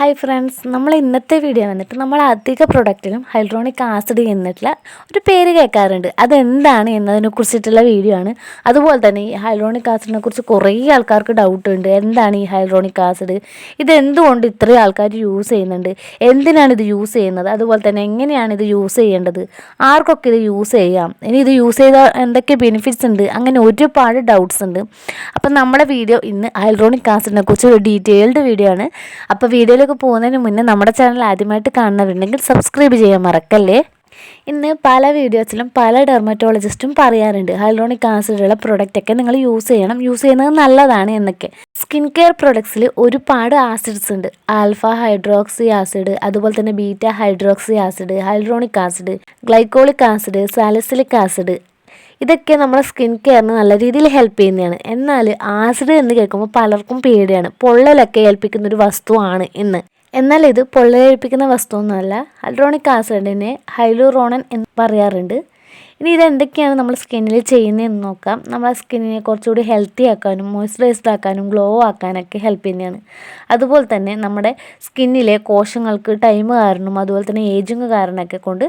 Hi friends നമ്മൾ ഇന്നത്തെ video വന്നിട്ട് നമ്മൾ അധിക പ്രൊഡക്റ്റിനും ഹൈഡ്രോണിക് ആസിഡ് എന്നിട്ടുള്ള ഒരു പേര് കേൾക്കാറുണ്ട്. അതെന്താണ് എന്നതിനെ കുറിച്ചിട്ടുള്ള വീഡിയോ ആണ്. അതുപോലെ തന്നെ ഈ ഹൈഡ്രോണിക് ആസിഡിനെ കുറിച്ച് കുറേ ആൾക്കാർക്ക് ഡൗട്ട് ഉണ്ട്. എന്താണ് ഈ ഹൈഡ്രോണിക് ആസിഡ് ഇത് എന്തുകൊണ്ട് ഇത്രയും ആൾക്കാർ യൂസ് ചെയ്യുന്നുണ്ട്? എന്തിനാണ് ഇത് യൂസ് ചെയ്യുന്നത്? അതുപോലെ തന്നെ എങ്ങനെയാണ് ഇത് യൂസ് ചെയ്യേണ്ടത്? ആർക്കൊക്കെ ഇത് യൂസ് ചെയ്യാം? ഇനി ഇത് യൂസ് ചെയ്താൽ എന്തൊക്കെ ബെനിഫിറ്റ്സ് ഉണ്ട്? അങ്ങനെ ഒരുപാട് ഡൗട്ട്സ് ഉണ്ട്. അപ്പം നമ്മുടെ വീഡിയോ ഇന്ന് ഹൈഡ്രോണിക് ആസിഡിനെ കുറിച്ച് ഒരു ഡീറ്റെയിൽഡ് വീഡിയോ ആണ്. അപ്പോൾ വീഡിയോയിലേക്ക് പോകുന്നതിന് മുന്നേ നമ്മുടെ ചാനൽ ആദ്യമായിട്ട് കാണുന്നവരുണ്ടെങ്കിൽ സബ്സ്ക്രൈബ് ചെയ്യാൻ മറക്കല്ലേ? ഇന്ന് പല വീഡിയോസിലും പല ഡെർമറ്റോളജിസ്റ്റും പറയാറുണ്ട്. ഹൈഡ്രോണിക് ആസിഡുള്ള പ്രൊഡക്റ്റൊക്കെ നിങ്ങൾ യൂസ് ചെയ്യണം. യൂസ് ചെയ്യുന്നത് നല്ലതാണ് എന്നൊക്കെ. സ്കിൻ കെയർ പ്രൊഡക്ട്സിൽ ഒരുപാട് ആസിഡ്സ് ഉണ്ട്. ആൽഫ ഹൈഡ്രോക്സി ആസിഡ് അതുപോലെ തന്നെ beta hydroxy acid hyaluronic acid glycolic acid salicylic acid ഇതൊക്കെ നമ്മുടെ സ്കിൻ കെയറിന് നല്ല രീതിയിൽ ഹെൽപ്പ് ചെയ്യുന്നതാണ്. എന്നാൽ ആസിഡ് എന്ന് കേൾക്കുമ്പോൾ പലർക്കും പേടിയാണ്. പൊള്ളലൊക്കെ ഏൽപ്പിക്കുന്ന ഒരു വസ്തുവാണ് എന്ന് എന്നാൽ ഇത് പൊള്ളലേൽപ്പിക്കുന്ന വസ്തുവൊന്നുമല്ല ഹൈഡ്രോണിക് ആസിഡിനെ ഹൈലൂറോണൻ എന്ന് പറയാറുണ്ട്. ഇനി ഇതെന്തൊക്കെയാണ് നമ്മൾ സ്കിന്നിൽ ചെയ്യുന്നതെന്ന് നോക്കാം. നമ്മളെ സ്കിന്നിനെ കുറച്ചുകൂടി ഹെൽത്തി ആക്കാനും മോയ്സ്ചറൈസ്ഡ് ആക്കാനും ഗ്ലോ ആക്കാനൊക്കെ ഹെൽപ്പ് ചെയ്യുന്നതാണ്. അതുപോലെ തന്നെ നമ്മുടെ സ്കിന്നിലെ കോശങ്ങൾക്ക് ടൈം കാരണം അതുപോലെ തന്നെ ഏജിങ് കാരണമൊക്കെ കൊണ്ട്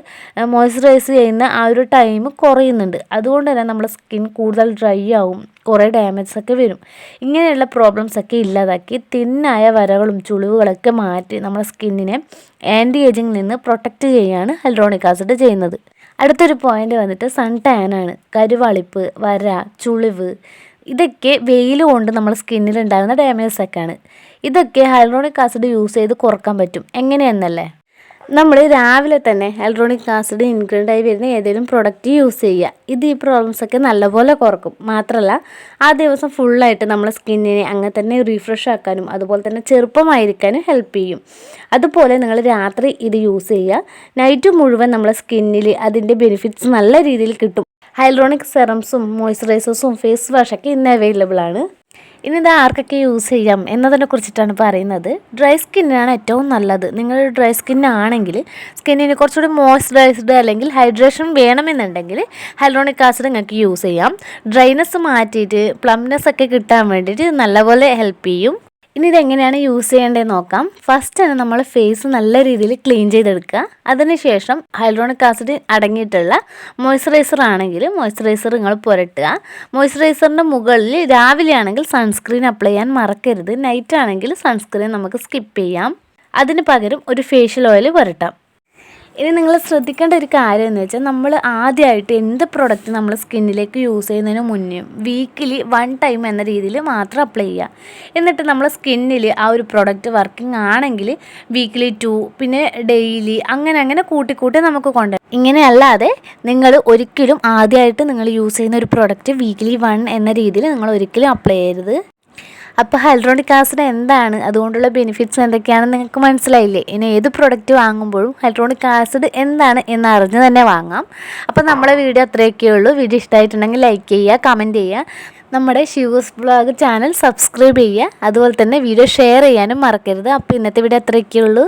മോയ്സ്ചറൈസ് ചെയ്യുന്ന ആ ഒരു ടൈം കുറയുന്നുണ്ട്. അതുകൊണ്ട് തന്നെ നമ്മുടെ സ്കിൻ കൂടുതൽ ഡ്രൈ ആവും കുറേ ഡാമേജസ് ഒക്കെ വരും. ഇങ്ങനെയുള്ള പ്രോബ്ലംസ് ഒക്കെ ഇല്ലാതാക്കി തിന്നായ വരകളും ചുളിവുകളൊക്കെ മാറ്റി നമ്മുടെ സ്കിന്നിനെ ആന്റി ഏജിങ്ങിൽ നിന്ന് പ്രൊട്ടക്റ്റ് ചെയ്യുകയാണ് ഹൈഡ്രോണിക് ആസിഡ് ചെയ്യുന്നത്. അടുത്തൊരു പോയിന്റ് വന്നിട്ട് സൺ ടാൻ ആണ്. കരുവളിപ്പ് വര ചുളിവ് ഇതൊക്കെ വെയിൽ കൊണ്ട് നമ്മുടെ സ്കിന്നിൽ ഉണ്ടാകുന്ന ഡാമേജസ് ഒക്കെയാണ് ഇതൊക്കെ ഹൈഡ്രോണിക് ആസിഡ് യൂസ് ചെയ്ത് കുറയ്ക്കാൻ പറ്റും. എങ്ങനെയെന്നല്ലേ? നമ്മൾ രാവിലെ തന്നെ ഹൈഡ്രോണിക് ആസിഡ് ഇൻഗ്രീഡിയന്റ് ആയി വരുന്ന ഏതെങ്കിലും പ്രൊഡക്റ്റ് യൂസ് ചെയ്യുക. ഇത് ഈ പ്രോബ്ലംസ് ഒക്കെ നല്ലപോലെ കുറക്കും. മാത്രമല്ല ആ ദിവസം ഫുള്ളായിട്ട് നമ്മളെ സ്കിന്നിനെ അങ്ങനെ തന്നെ റീഫ്രഷ് ആക്കാനും അതുപോലെ തന്നെ ചെറുപ്പമായിരിക്കാനും ഹെൽപ്പ് ചെയ്യും. അതുപോലെ നിങ്ങൾ രാത്രി ഇത് യൂസ് ചെയ്യുക. നൈറ്റ് മുഴുവൻ നമ്മളെ സ്കിന്നിൽ അതിന്റെ ബെനിഫിറ്റ്സ് നല്ല രീതിയിൽ കിട്ടും. ഹൈഡ്രോണിക് സെറംസും മോയ്സ്ചറൈസേഴ്സും ഫേസ് വാഷൊക്കെ ഇന്ന് അവൈലബിൾ ആണ്. ഇനി ഇത് ആർക്കൊക്കെ യൂസ് ചെയ്യാം എന്നതിനെ കുറിച്ചിട്ടാണ് പറയുന്നത്. ഡ്രൈ സ്കിന്നിനാണ് ഏറ്റവും നല്ലത്. നിങ്ങൾ ഡ്രൈ സ്കിന്നാണെങ്കിൽ സ്കിന്നിന് കുറച്ചുകൂടി മോയ്സ്ചറൈസ്ഡ് അല്ലെങ്കിൽ ഹൈഡ്രേഷൻ വേണമെന്നുണ്ടെങ്കിൽ ഹൈലോണിക് ആസിഡ് നിങ്ങൾക്ക് യൂസ് ചെയ്യാം. ഡ്രൈനെസ് മാറ്റിയിട്ട് പ്ലംനെസ് ഒക്കെ കിട്ടാൻ വേണ്ടിയിട്ട് നല്ലപോലെ ഹെൽപ്പ് ചെയ്യും. ഇനി ഇതെങ്ങനെയാണ് യൂസ് ചെയ്യേണ്ടതെന്ന് നോക്കാം. ഫസ്റ്റ് തന്നെ നമ്മൾ ഫേസ് നല്ല രീതിയിൽ ക്ലീൻ ചെയ്തെടുക്കുക. അതിനുശേഷം ഹൈഡ്രോണിക് ആസിഡ് അടങ്ങിയിട്ടുള്ള മോയ്സ്ചറൈസർ ആണെങ്കിൽ മോയ്സ്ചറൈസർ നിങ്ങൾ പുരട്ടുക. മോയ്സ്ചറൈസറിന്റെ മുകളിൽ രാവിലെ ആണെങ്കിൽ സൺസ്ക്രീൻ അപ്ലൈ ചെയ്യാൻ മറക്കരുത്. നൈറ്റ് ആണെങ്കിൽ സൺസ്ക്രീൻ നമുക്ക് സ്കിപ്പ് ചെയ്യാം. അതിന് പകരം ഒരു ഫേഷ്യൽ ഓയിൽ പുരട്ടാം. ഇനി നിങ്ങൾ ശ്രദ്ധിക്കേണ്ട ഒരു കാര്യം എന്ന് വെച്ചാൽ നമ്മൾ ആദ്യമായിട്ട് എന്ത് പ്രൊഡക്റ്റ് നമ്മൾ സ്കിന്നിലേക്ക് യൂസ് ചെയ്യുന്നതിന് മുന്നേ വീക്കിലി വൺ ടൈം എന്ന രീതിയിൽ മാത്രം അപ്ലൈ ചെയ്യുക എന്നിട്ട് നമ്മൾ സ്കിന്നിൽ ആ ഒരു പ്രൊഡക്റ്റ് വർക്കിംഗ് ആണെങ്കിൽ വീക്കിലി ടു പിന്നെ ഡെയിലി അങ്ങനെ അങ്ങനെ കൂട്ടിക്കൂട്ടി നമുക്ക് കൊണ്ടുവരാം ഇങ്ങനെയല്ലാതെ നിങ്ങൾ ഒരിക്കലും ആദ്യമായിട്ട് നിങ്ങൾ യൂസ് ചെയ്യുന്ന ഒരു പ്രൊഡക്റ്റ് വീക്കിലി വൺ എന്ന രീതിയിൽ നിങ്ങൾ ഒരിക്കലും അപ്ലൈ ചെയ്യരുത്. അപ്പോൾ ഹൈഡ്രോണിക് ആസിഡ് എന്താണ്? അതുകൊണ്ടുള്ള ബെനിഫിറ്റ്സ് എന്തൊക്കെയാണെന്ന് നിങ്ങൾക്ക് മനസ്സിലായില്ലേ? ഇനി ഏത് പ്രൊഡക്റ്റ് വാങ്ങുമ്പോഴും ഹൈഡ്രോണിക് ആസിഡ് എന്താണ് എന്ന് അറിഞ്ഞ് തന്നെ വാങ്ങാം. അപ്പോൾ നമ്മുടെ വീഡിയോ അത്രയൊക്കെ ഉള്ളൂ. വീഡിയോ ഇഷ്ടമായിട്ടുണ്ടെങ്കിൽ ലൈക്ക് ചെയ്യുക കമന്റ് ചെയ്യുക. നമ്മുടെ ഷ്യൂസ് ബ്ലോഗ് ചാനൽ സബ്സ്ക്രൈബ് ചെയ്യുക. അതുപോലെ തന്നെ വീഡിയോ ഷെയർ ചെയ്യാനും മറക്കരുത്. അപ്പോൾ ഇന്നത്തെ വീഡിയോ അത്രയൊക്കെ ഉള്ളൂ.